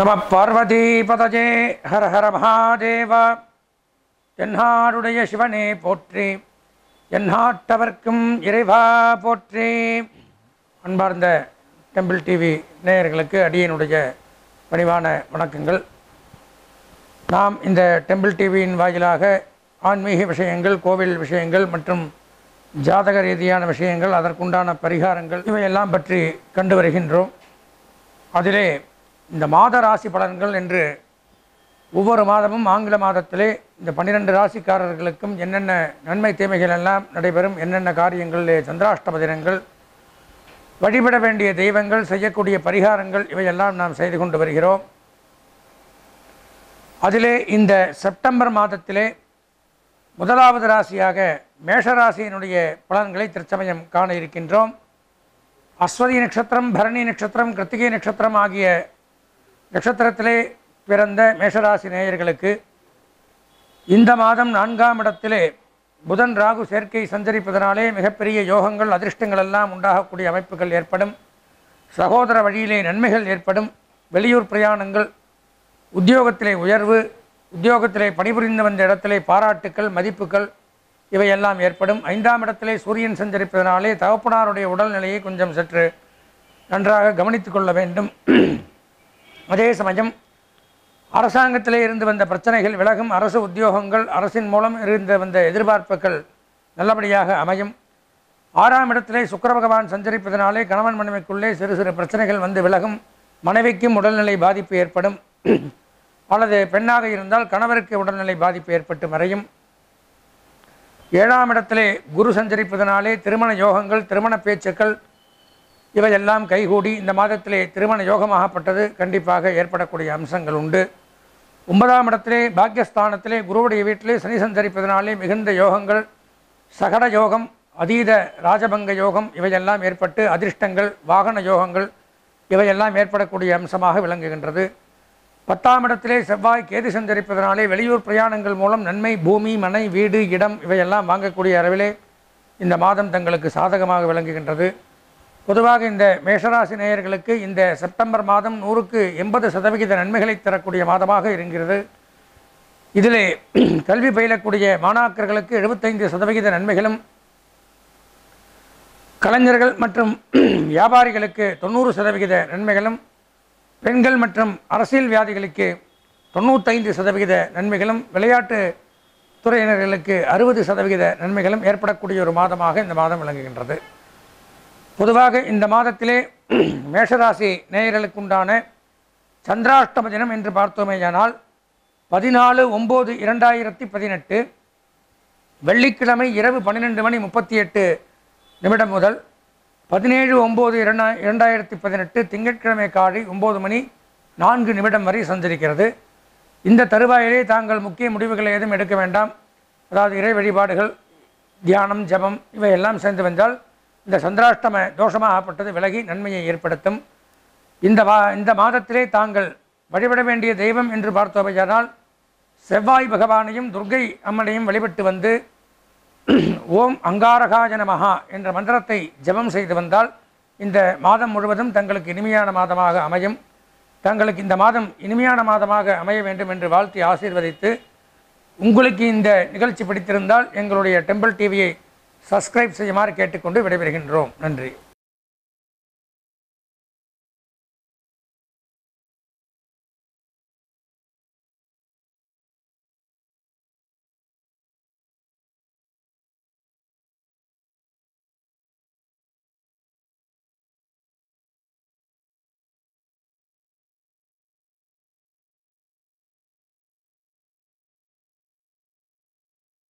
நம பார்வதிபதஜே ஹர ஹர மகாதேவ. என்னாருடைய சிவனே போற்றி எந்நாட்டவர்க்கும் இறைவா போற்றி. அன்பார்ந்த டெம்பிள் டிவி நேயர்களுக்கு அடியனுடைய பணிவான வணக்கங்கள். நாம் இந்த டெம்பிள் டிவியின் வாயிலாக ஆன்மீக விஷயங்கள் கோவில் விஷயங்கள் மற்றும் ஜாதக ரீதியான விஷயங்கள் அதற்குண்டான பரிகாரங்கள் இவையெல்லாம் பற்றி கண்டு வருகின்றோம். அதிலே இந்த மாத ராசி பலன்கள் என்று ஒவ்வொரு மாதமும் ஆங்கில மாதத்திலே இந்த பன்னிரெண்டு ராசிக்காரர்களுக்கும் என்னென்ன நன்மை தீமைகள் எல்லாம் நடைபெறும் என்னென்ன காரியங்களிலே சந்திராஷ்டம தினங்கள் வழிபட வேண்டிய தெய்வங்கள் செய்யக்கூடிய பரிகாரங்கள் இவையெல்லாம் நாம் செய்து கொண்டு வருகிறோம். அதிலே இந்த செப்டம்பர் மாதத்திலே முதலாவது ராசியாக மேஷராசியினுடைய பலன்களை திருச்சமயம் காண இருக்கின்றோம். அஸ்வதி நட்சத்திரம் பரணி நட்சத்திரம் கிருத்திகை நட்சத்திரம் ஆகிய நட்சத்திரத்திலே பிறந்த மேஷராசி நேயர்களுக்கு இந்த மாதம் நான்காம் இடத்திலே புதன் ராகு சேர்க்கை சஞ்சரிப்பதனாலே மிகப்பெரிய யோகங்கள் அதிர்ஷ்டங்கள் எல்லாம் உண்டாகக்கூடிய அமைப்புகள் ஏற்படும். சகோதர வழியிலே நன்மைகள் ஏற்படும். வெளியூர் பிரயாணங்கள் உத்தியோகத்திலே உயர்வு உத்தியோகத்திலே பணிபுரிந்து வந்த இடத்திலே பாராட்டுக்கள் மதிப்புகள் இவையெல்லாம் ஏற்படும். ஐந்தாம் இடத்திலே சூரியன் சஞ்சரிப்பதனாலே தகப்பனாருடைய உடல்நிலையை கொஞ்சம் சற்று நன்றாக கவனித்துக் கொள்ள வேண்டும். அதே சமயம் அரசாங்கத்திலே இருந்து வந்த பிரச்சனைகள் விலகும் அரசு உத்தியோகங்கள் அரசின் மூலம் இருந்து வந்த எதிர்பார்ப்புகள் நல்லபடியாக அமையும். ஆறாம் இடத்திலே சுக்கிர பகவான் சஞ்சரிப்பதனாலே கணவன் மனைவிக்குள்ளே சிறு சிறு பிரச்சனைகள் வந்து விலகும். மனைவிக்கும் உடல்நிலை பாதிப்பு ஏற்படும். அல்லது பெண்ணாக இருந்தால் கணவருக்கு உடல்நிலை பாதிப்பு ஏற்பட்டு மறையும். ஏழாம் இடத்திலே குரு சஞ்சரிப்பதனாலே திருமண யோகங்கள் திருமண பேச்சுக்கள் இவையெல்லாம் கைகூடி இந்த மாதத்திலே திருமண யோகமாகப்பட்டது. கண்டிப்பாக ஏற்படக்கூடிய அம்சங்கள் உண்டு. ஒன்பதாம் இடத்திலே பாக்கியஸ்தானத்திலே குருவுடைய வீட்டிலே சனி சஞ்சரிப்பதனாலே மிகுந்த யோகங்கள் சகட யோகம் அதீத ராஜபங்க யோகம் இவையெல்லாம் ஏற்பட்டு அதிர்ஷ்டங்கள் வாகன யோகங்கள் இவையெல்லாம் ஏற்படக்கூடிய அம்சமாக விளங்குகின்றது. பத்தாம் இடத்திலே செவ்வாய் கேது சஞ்சரிப்பதனாலே வெளியூர் பிரயாணங்கள் மூலம் நன்மை பூமி மனை வீடு இடம் இவையெல்லாம் வாங்கக்கூடிய அளவிலே இந்த மாதம் தங்களுக்கு சாதகமாக விளங்குகின்றது. பொதுவாக இந்த மேஷராசி நேயர்களுக்கு இந்த செப்டம்பர் மாதம் நூறுக்கு எண்பது சதவிகித நன்மைகளை தரக்கூடிய மாதமாக இருக்கிறது. இதிலே கல்வி பயிலக்கூடிய மாணாக்கர்களுக்கு எழுபத்தைந்து சதவிகித நன்மைகளும் கலைஞர்கள் மற்றும் வியாபாரிகளுக்கு தொண்ணூறு சதவிகித நன்மைகளும் பெண்கள் மற்றும் அரசியல் வியாதிகளுக்கு தொண்ணூத்தைந்து சதவிகித நன்மைகளும் விளையாட்டு துறையினர்களுக்கு அறுபது சதவிகித நன்மைகளும் ஏற்படக்கூடிய ஒரு மாதமாக இந்த மாதம் விளங்குகின்றது. பொதுவாக இந்த மாதத்திலே மேஷராசி நேயர்களுக்குண்டான சந்திராஷ்டம தினம் என்று பார்த்தோமேயானால் பதினாலு ஒம்பது இரண்டாயிரத்தி பதினெட்டு வெள்ளிக்கிழமை இரவு பன்னிரெண்டு மணி முப்பத்தி எட்டு நிமிடம் முதல் பதினேழு ஒம்பது இரண்டா இரண்டாயிரத்தி பதினெட்டு திங்கட்கிழமை காலை ஒம்பது மணி நான்கு நிமிடம் வரை சந்திருக்கிறது. இந்த தருவாயிலே தாங்கள் முக்கிய முடிவுகளை ஏதும் எடுக்க வேண்டாம். அதாவது இறை வழிபாடுகள் தியானம் ஜபம் இவையெல்லாம் சேர்ந்து வந்தால் இந்த சந்திராஷ்டம தோஷமாகப்பட்டது விலகி நன்மையை ஏற்படுத்தும். இந்த வா இந்த மாதத்திலே தாங்கள் வழிபட வேண்டிய தெய்வம் என்று பார்த்தோமையானால் செவ்வாய் பகவானையும் துர்கை அம்மனையும் வழிபட்டு வந்து ஓம் அங்காரகாஜன நமஹா என்ற மந்திரத்தை ஜெபம் செய்து வந்தால் இந்த மாதம் முழுவதும் தங்களுக்கு இனிமையான மாதமாக அமையும். தங்களுக்கு இந்த மாதம் இனிமையான மாதமாக அமைய வேண்டும் என்று வாழ்த்தி ஆசீர்வதித்து உங்களுக்கு இந்த நிகழ்ச்சி பிடித்திருந்தால் எங்களுடைய டெம்பிள் டிவியை சப்ஸ்கிரைப் செய்யுமாறு கேட்டுக்கொண்டு விடைபெறுகின்றோம். நன்றி.